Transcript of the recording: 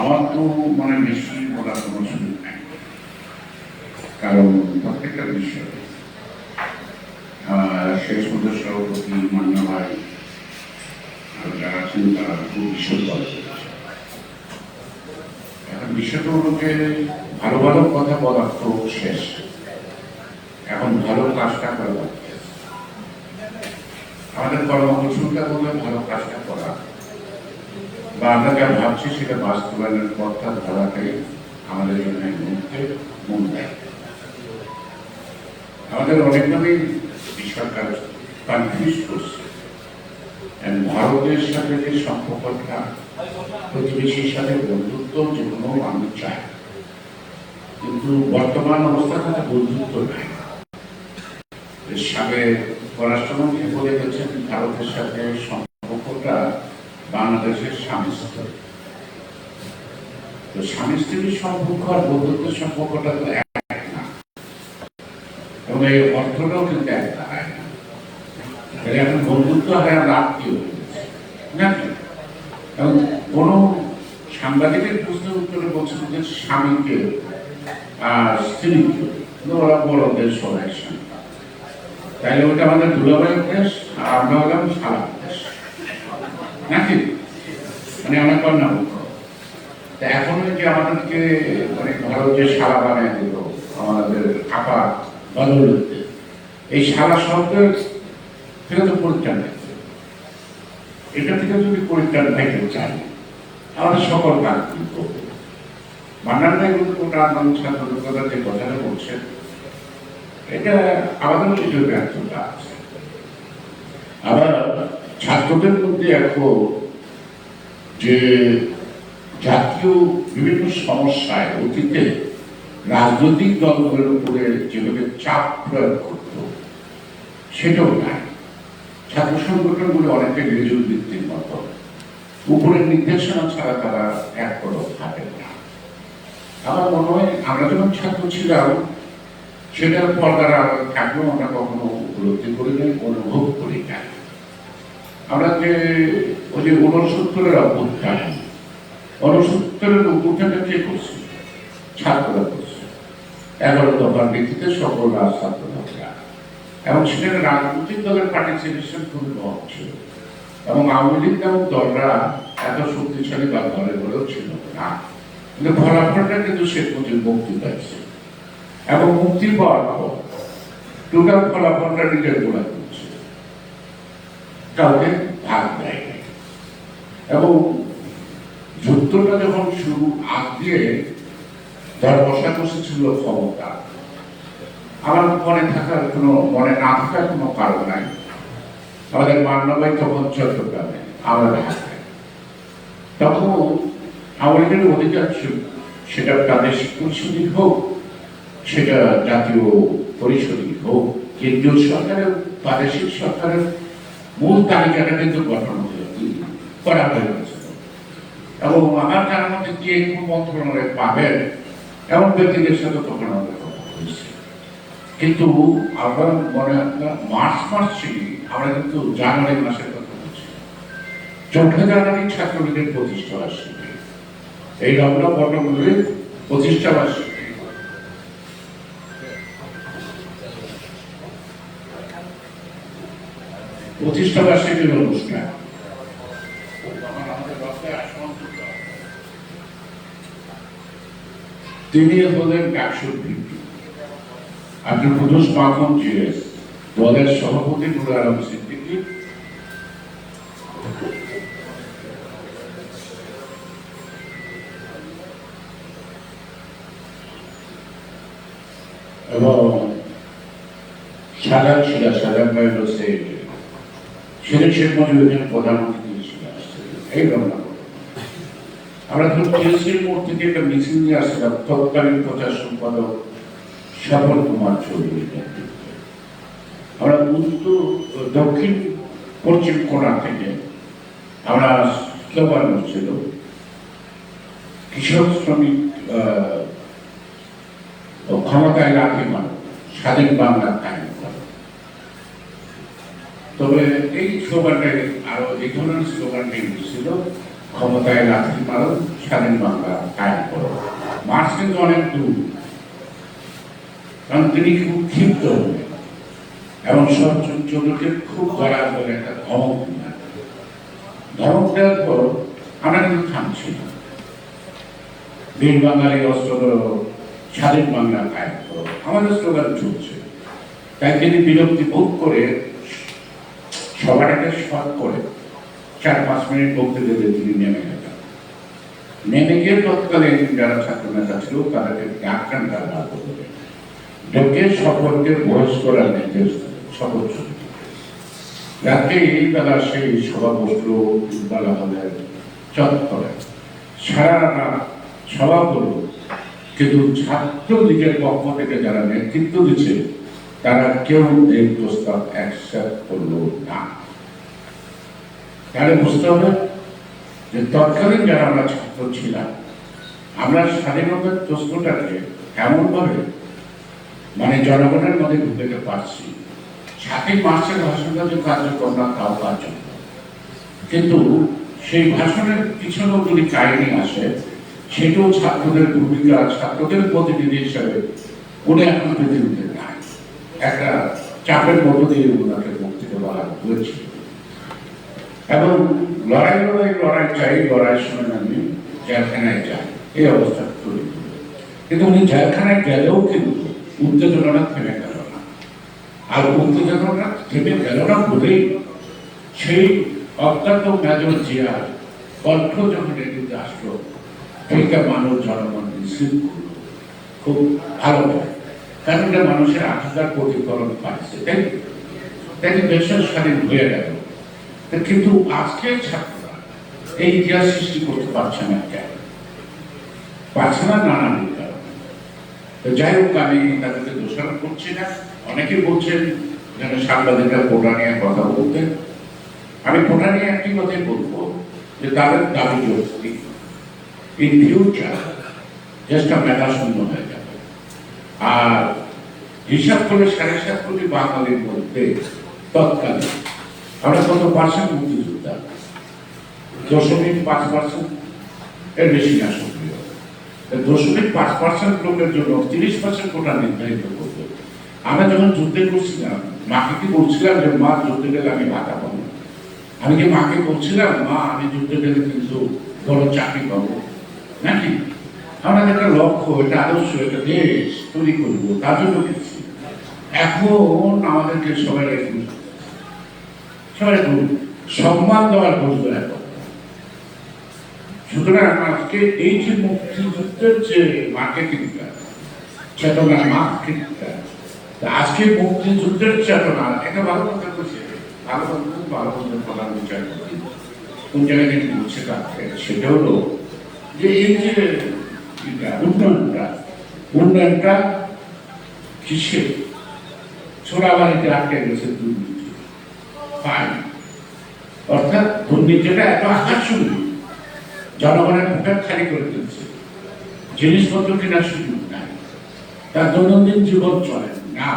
আমার তো মানে বেশি বলার কোনো সুযোগ নাই। কারণ প্রত্যেকটা বিষয় শেষ পর্যন্ত সভাপতি মান্য ভাই যারা আছেন তারা খুব বিশদ বলে এখন যে ভালো ভালো কথা বলার তো শেষ। এখন ভালো কাজটা করা। আমাদের কর্মকৌশলটা বললে ভালো কাজটা করা। বা আমরা যা ভাবছি সেটা বাস্তবায়নের পথটা ধরাটাই আমাদের জন্য মুহূর্তে মূল আমাদের অনেকভাবেই সরকার কনফিউজ করছে। ভারতের সাথে যে সম্পর্কটা, প্রতিবেশীর সাথে বন্ধুত্ব যেগুলো আমি চাই। কিন্তু বর্তমান অবস্থাতে তো বন্ধুত্ব নাই। সাথে পররাষ্ট্রমন্ত্রী বলে গেছেন, ভারতের সাথে সম্পর্কটা বাংলাদেশের স্বামী তো স্বামী স্ত্রীর সম্পর্ক আর বন্ধুত্বের সম্পর্কটা তো এক না। এবং এই অর্থটাও কিন্তু এক দাঁড়ায় না এখন বন্ধুত্ব হয় আর আত্মীয় নাকি এবং কোনো সাংবাদিকের প্রশ্নের উত্তরে বলছিল যে স্বামীকে আর স্ত্রীকে ওরা বড়দের সবাই স্বামী। তাইলে ওটা আমাদের দুলাভাই দেশ আর আমরা হলাম সারা দেশ নাকি? মানে আমার কন্যা তা এখন যে আমাদেরকে মানে ভারত যে সারা বানায় দিল, আমাদের আপা বদলতে। এই সারা শব্দের থেকে তো পরিত্রাণ এটা থেকে যদি পরিত্রাণ পাইতে চাই আমাদের সকল কাজ কিন্তু বান্নার ভাই কিন্তু কোটা আন্দোলন ছাত্র কথাটা বলছেন। এটা আমাদের কিছু ব্যর্থতা আছে। আবার ছাত্রদের মধ্যে এখন যে জাতীয় বিভিন্ন সমস্যায় অতীতে রাজনৈতিক দলগুলোর উপরে যেভাবে চাপ প্রয়োগ করত, সেটাও নাই। ছাত্র সংগঠনগুলো অনেকটা নির্জন বৃত্তির মতো। উপরের নির্দেশনা ছাড়া তারা এক কদম হাঁটেন না। আমার মনে হয় আমরা যখন ছাত্র ছিলাম সেটার পর্দার আড়ালে থাকলেও আমরা কখনো উপলব্ধি করি নাই, অনুভব করি নাই? আমরা যে ওই যে ঊনসত্তরের অভ্যুত্থান, ঊনসত্তরের অভ্যুত্থানটা কে করছে? ছাত্ররা করছে। এগারো দফার ভিত্তিতে সকল রাজ ছাত্ররা এবং সেখানে রাজনৈতিক দলের পার্টিসিপেশন খুবই কম ছিল। এবং আওয়ামী লীগ নামক দলরা এত শক্তিশালী বা ঘরে বলেও ছিল না। কিন্তু ফলাফলটা কিন্তু শেখ মুজিব মুক্তি পাইছে। এবং মুক্তি পাওয়ার পর টোটাল ফলাফলটা নিজের গোলা করছে কাউকে ভাগ দেয় এবং যুদ্ধটা যখন শুরু আগ দিয়ে যার বসাবসি ছিল ক্ষমতা। আমার মনে থাকার কোনো, মনে না থাকার কোনো কারণ নাই। আমাদের মান্যবাই তখন চট্টগ্রামে, আমরা ঢাকায়। তখন আমাদের অধিকার ছিল, সেটা প্রাদেশিক পরিষদই হোক সেটা জাতীয় পরিষদই হোক, কেন্দ্রীয় সরকারের, প্রাদেশিক সরকারের মূল তালিকাটা কিন্তু গঠন করা হয়ে এবং আমার জানার মধ্যে যে কোন মন্ত্রণালয়ে পাবেন, এমন ব্যক্তিদের সাথে তখন আমাদের কথা হয়েছে। কিন্তু আমরা মনে মার্চ মাস ছিল আমরা কিন্তু জানুয়ারি মাসের কথা বলছি। চৌঠা জানুয়ারি ছাত্রলীগের প্রতিষ্ঠা বার্ষিকী। এই রমনা পটমগুলির প্রতিষ্ঠা বার্ষিকী। প্রতিষ্ঠা বার্ষিকীর অনুষ্ঠান। তিনি হলেন ভিত্তি আপনি কুদুস মাখন জিএস দলের সভাপতি নুর আলম সিদ্দিকী। এবং সাজান ছিল সাজান ভাই হচ্ছে প্রধানমন্ত্রী এই রমনা আমরা টিএসসির মোড় থেকে একটা মিছিল নিয়ে আসছিলাম তৎকালীন প্রচার সম্পাদক স্বপন কুমার চৌধুরী আমরা উত্তর, দক্ষিণ, পশ্চিম কোণা থেকে আমরা স্লোগান হচ্ছিল কৃষক শ্রমিক ক্ষমতায় রাখি মানুষ স্বাধীন বাংলা তবে এই স্লোগানটাই আরও এই ধরনের স্লোগান নিয়ে ছিল ক্ষমতায় রাত্রি পালন স্বাধীন বাংলা কায়েম করো। মার্চ কিন্তু অনেক দূর। কারণ তিনি খুব ক্ষিপ্ত এবং সব খুব কড়া করে একটা ধমক ধমক দেওয়ার পর আমরা কিন্তু থামছি না। বীর বাঙালি অস্ত্র স্বাধীন বাংলা কায়েম করো। আমাদের স্লোগান চলছে। তাই তিনি বিরক্তি বোধ করে সবাটাকে শর্ট করে চার পাঁচ মিনিট বক্তৃতা দিয়ে তিনি নেমে গেলেন। নেমে গিয়ে তৎকালীন যারা ছাত্র নেতা ছিল, তাদেরকে ডাক্তার তার বার করে ডেকে সকলকে বয়স করার নির্দেশ ছবি। রাতে এই বেলা সেই সভা বসল ইকবাল আহমেদের চত্বরে সারা সভা করল কিন্তু ছাত্র লীগের পক্ষ থেকে যারা নেতৃত্ব দিচ্ছে তারা কেউ এই প্রস্তাব অ্যাকসেপ্ট করল না। তাহলে বুঝতে হবে যে তৎকালীন যারা আমরা ছাত্র ছিলাম, আমরা স্বাধীনতার প্রশ্নটাকে এমনভাবে মানে জনগণের মধ্যে ঢুকেতে পারছি। সাতই মার্চের ভাষণটা যে কার্যকর না, তাও কার্যকর। কিন্তু সেই ভাষণের পিছনেও যদি কাহিনী আসে, সেটাও ছাত্রদের ভূমিকা, ছাত্রদের প্রতিনিধি হিসাবে উনি এখন পৃথিবীতে একটা চাপের মধ্য দিয়ে ওনাকে বক্তৃতা বলা হয়েছিল এবং লড়াই লড়াই লড়াই চাই লড়াই শুনে আমি জেলখানায় যাই। এই অবস্থা তৈরি কিন্তু উনি জেলখানায় গেলেও কিন্তু উত্তেজনাটা থেমে গেল না। আর উত্তেজনাটা থেমে গেল না বলেই সেই অত্যন্ত মেজর জিয়ার কণ্ঠ যখন এটিতে আসলো, সেইটা মানুষ জনগণ রিসিভ করল। খুব ভালো হয় কারণ এটা মানুষের আকাঙ্ক্ষার প্রতিফলন পাচ্ছে, তাই তাই দেশের স্বাধীন হয়ে গেল। কিন্তু আজকে ছাত্ররা এই ইতিহাস সৃষ্টি করতে পারছে না কেন? পারছে না নানান কারণে। যাই হোক, আমি তাদেরকে দোষারোপ করছি না। অনেকে বলছেন যেন সাংবাদিকরা কোটা নিয়ে কথা বলতেন। আমি কোটা নিয়ে একটি কথাই বলব যে তাদের দাবি যৌক্তিক ইন ফিউচার দেশটা মেধা শূন্য হয়ে যাবে আর হিসাব করে সাড়ে সাত কোটি বাঙালির মধ্যে তৎকালীন। আমরা কত পার্সেন্ট মুক্তিযোদ্ধা? দশমিক পাঁচ পার্সেন্ট এর বেশি না, সক্রিয়। দশমিক পাঁচ পার্সেন্ট লোকের জন্য তিরিশ পার্সেন্ট কোটা নির্ধারিত করবে আমরা যখন যুদ্ধে করছিলাম, মাকে কি বলছিলাম যে, মা, যুদ্ধে গেলে আমি ভাতা পাবো? আমি কি মাকে বলছিলাম, মা, আমি যুদ্ধে গেলে কিন্তু বড় চাকরি পাবো? নাকি? আমাদের একটা লক্ষ্য এটা আদর্শ এটা দেশ তৈরি করব, তার জন্য গেছি এখন আমাদেরকে সবাই একটু সবাই একটু সম্মান দেওয়ার বুঝবে এখন সুতরাং আজকে এই যে মুক্তিযুদ্ধের যে মার্কেটিংটা, চেতনা, মার্কেটিংটা আজকে মুক্তিযুদ্ধের চেতনা, এটা ভালো কথা বলছে। ভালো কথা ভালো প্রধান বিচার কোন জায়গায় বলছে সেটা হলো যে এই যে উন্নয়নটা উন্নয়নটা আটকে গেছে দুর্নীতি। পানি অর্থাৎ দুর্নীতিটা এত আকর্ষণীয় জনগণের পকেট খালি করে দিচ্ছে জিনিসপত্র কেনার সুযোগ নাই। তার দৈনন্দিন জীবন চলে না।